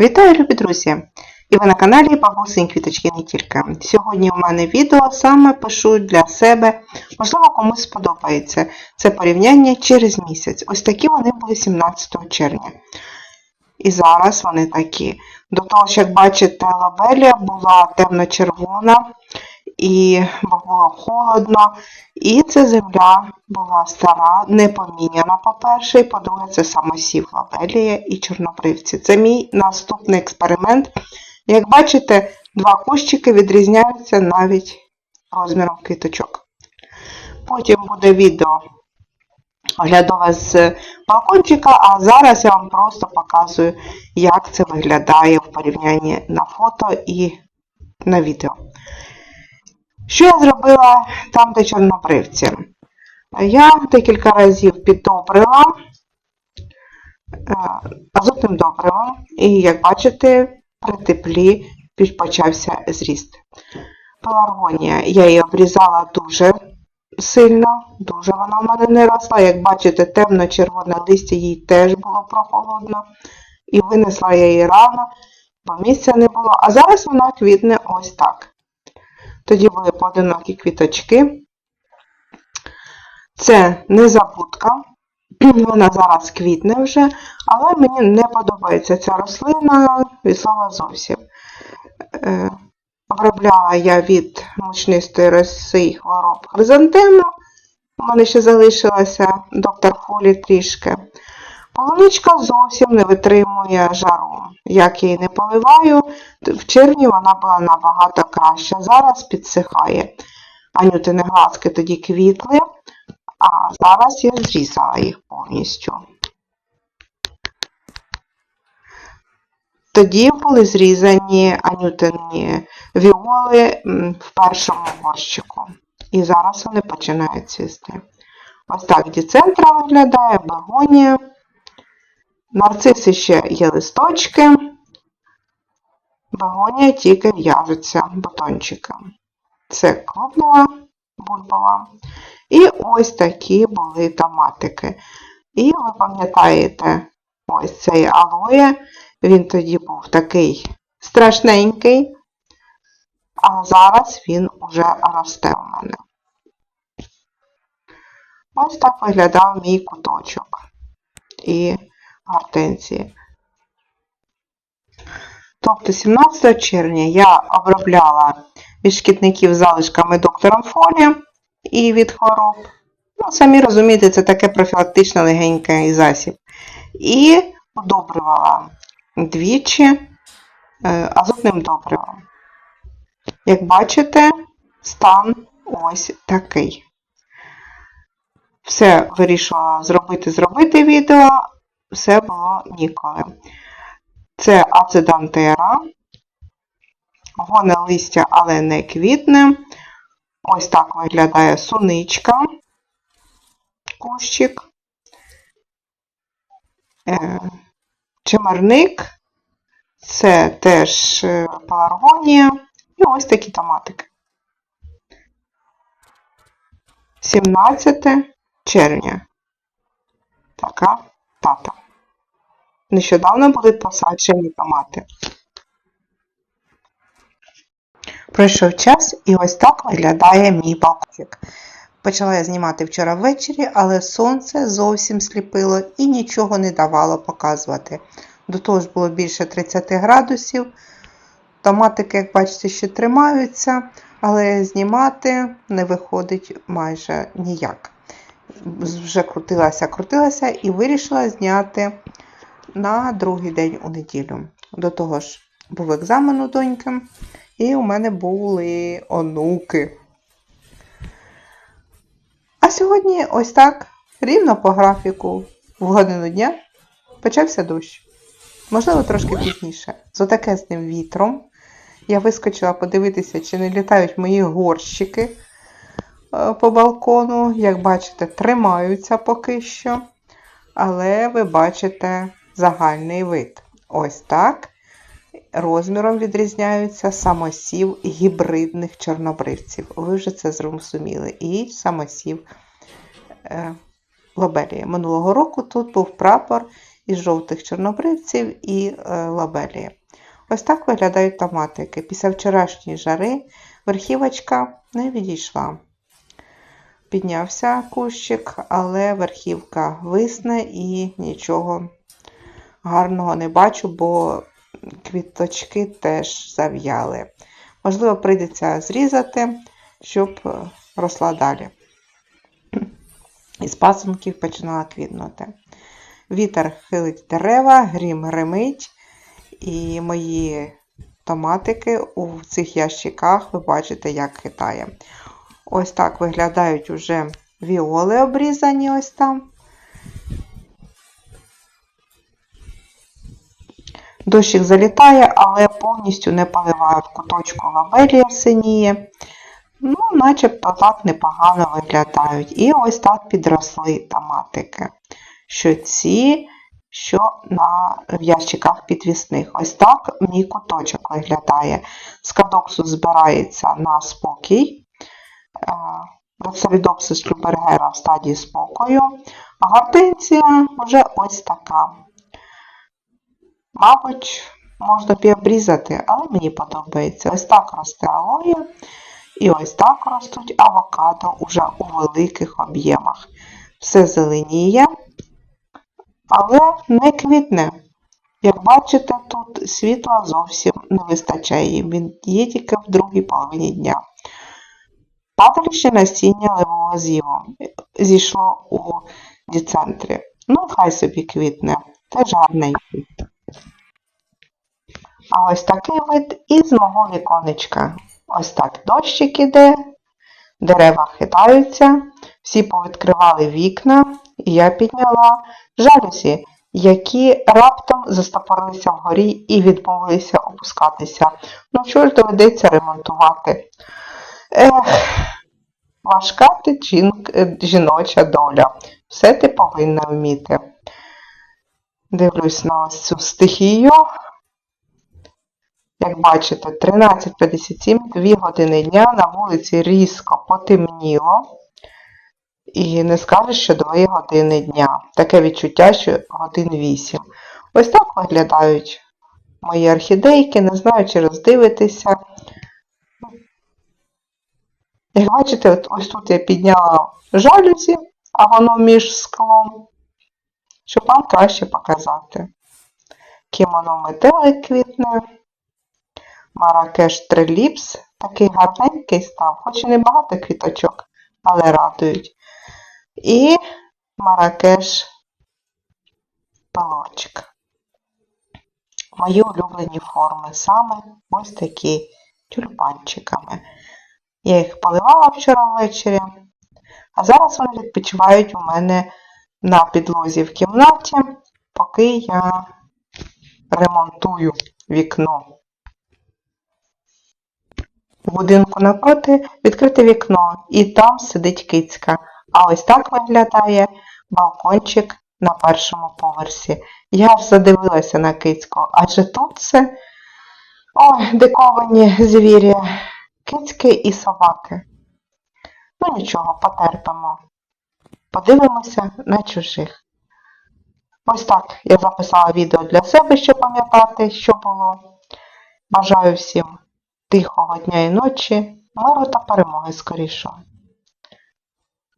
Вітаю, любі друзі! І ви на каналі Бабусин Квіточки не тільки. Сьогодні у мене відео саме пишу для себе, можливо, комусь сподобається. Це порівняння через місяць. Ось такі вони були 17 червня. І зараз вони такі. До того, як бачите, лабелія була темно-червона, і було холодно. І ця земля була стара, не поміняна, по-перше, і по-друге, це самосів лабелія і чорнобривці. Це мій наступний експеримент. Як бачите, два кущики відрізняються навіть розміром квіточок. Потім буде відео оглядове з балкончика, а зараз я вам просто показую, як це виглядає в порівнянні на фото і на відео. Що я зробила там, де чорнобривці? Я декілька разів піддобрила е, азотним добривом, і, як бачите, при теплі почався зріст. Пеларгонія я її обрізала дуже сильно, дуже вона в мене не росла. Як бачите, темно-червоне листя їй теж було прохолодно. І винесла я її рано, бо місця не було. А зараз вона квітне ось так. Тоді були поодинокі квіточки. Це незабудка. Вона зараз квітне вже, але мені не подобається ця рослина від слова зовсім. Е, обробляла я від мучнистої роси хвороб хризантему. У мене ще залишилася доктор Фолі трішки. Полуничка зовсім не витримує жару. Як її не поливаю, в червні вона була набагато краща. Зараз підсихає. Анютини глазки тоді квітли, а зараз я зрізала їх повністю. Тоді були зрізані анютині віоли в першому горщику. І зараз вони починають цвісти. Ось так діцентра виглядає, бегонія. Нарциси ще є листочки. Бегонія тільки в'яжуться бутончиком. Це клубнева бульбова. І ось такі були томатики. І ви пам'ятаєте, ось цей алоє, він тоді був такий страшненький, а зараз він уже росте у мене. Ось так виглядав мій куточок і гортензії. Тобто 17 червня я обробляла від шкідників залишками доктором Фолі і від хвороб. Ну, самі розумієте, це таке профілактичне легенький засіб. І удобрювала двічі е, азотним добривом. Як бачите, стан ось такий. Все вирішила зробити, зробити відео, все було ніколи. Це ацидантера, гоне листя, але не квітне. Ось так виглядає суничка, кущик, Е, чимерник, це теж е, пеларгонія і ось такі томатики. 17 червня. Така дата. Нещодавно були посаджені томати. Пройшов час і ось так виглядає мій балкончик. Почала я знімати вчора ввечері, але сонце зовсім сліпило і нічого не давало показувати. До того ж було більше 30 градусів. Томатики, як бачите, ще тримаються, але знімати не виходить майже ніяк. Вже крутилася, крутилася і вирішила зняти на другий день у неділю. До того ж, був екзамен у доньки, і у мене були онуки. А сьогодні ось так, рівно по графіку, в годину дня, почався дощ. Можливо, трошки пізніше. З отакезним вітром. Я вискочила подивитися, чи не літають мої горщики по балкону. Як бачите, тримаються поки що. Але ви бачите загальний вид. Ось так. Розміром відрізняються самосів гібридних чорнобривців. Ви вже це зрозуміли. І самосів е, лобелії. Минулого року тут був прапор із жовтих чорнобривців і е, лабелії. Ось так виглядають томатики. Після вчорашньої жари верхівочка не відійшла. Піднявся кущик, але верхівка висне і нічого гарного не бачу, бо квіточки теж зав'яли. Можливо, прийдеться зрізати, щоб росла далі. Із пасунків починала квітнути. Вітер хилить дерева, грім гримить, і мої томатики у цих ящиках ви бачите, як хитає. Ось так виглядають уже віоли обрізані ось там. Дощик залітає, але повністю не поливають куточку лабелія синіє. Ну, начебто так непогано виглядають. І ось так підросли томатики. Що ці, що на в ящиках підвісних. Ось так мій куточок виглядає. Скадоксус збирається на спокій. Рецелідопсис Любергера в стадії спокою. А гортензія вже ось така. Мабуть, можна б але мені подобається. Ось так росте алоє. І ось так ростуть авокадо уже у великих об'ємах. Все зеленіє, але не квітне. Як бачите, тут світла зовсім не вистачає. Він є тільки в другій половині дня. Падалище насіння левого зіву зійшло у діцентрі. Ну, хай собі квітне, теж гарненький. А ось такий вид із мого віконечка. Ось так дощик іде, дерева хитаються, всі повідкривали вікна, і я підняла жалюзі, які раптом застопорилися вгорі і відмовилися опускатися. Ну що ж доведеться ремонтувати? Ех, важка ти жін... жіноча доля. Все ти повинна вміти. Дивлюсь на ось цю стихію. Як бачите, 13.57, 2 години дня, на вулиці різко потемніло. І не скажеш, що 2 години дня. Таке відчуття, що годин 8. Ось так виглядають мої орхідейки, не знаю, чи роздивитися. Як бачите, ось тут я підняла жалюзі, а воно між склом, щоб вам краще показати. Кімоно метелик квітне. Маракеш Триліпс такий гарненький став, хоч і не багато квіточок, але радують. І Маракеш пелорчик. Мої улюблені форми саме ось такі тюльпанчиками. Я їх поливала вчора ввечері, а зараз вони відпочивають у мене на підлозі в кімнаті, поки я ремонтую вікно. У будинку напроти відкрите вікно, і там сидить кицька. А ось так виглядає балкончик на першому поверсі. Я аж задивилася на кицьку, адже тут це ой, диковані звірі, кицьки і собаки. Ну нічого, потерпимо. Подивимося на чужих. Ось так я записала відео для себе, щоб пам'ятати, що було. Бажаю всім тихого дня і ночі, миру та перемоги скорішого.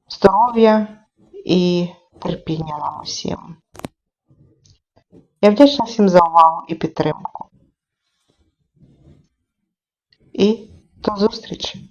Здоров'я і терпіння нам усім. Я вдячна всім за увагу і підтримку. І до зустрічі!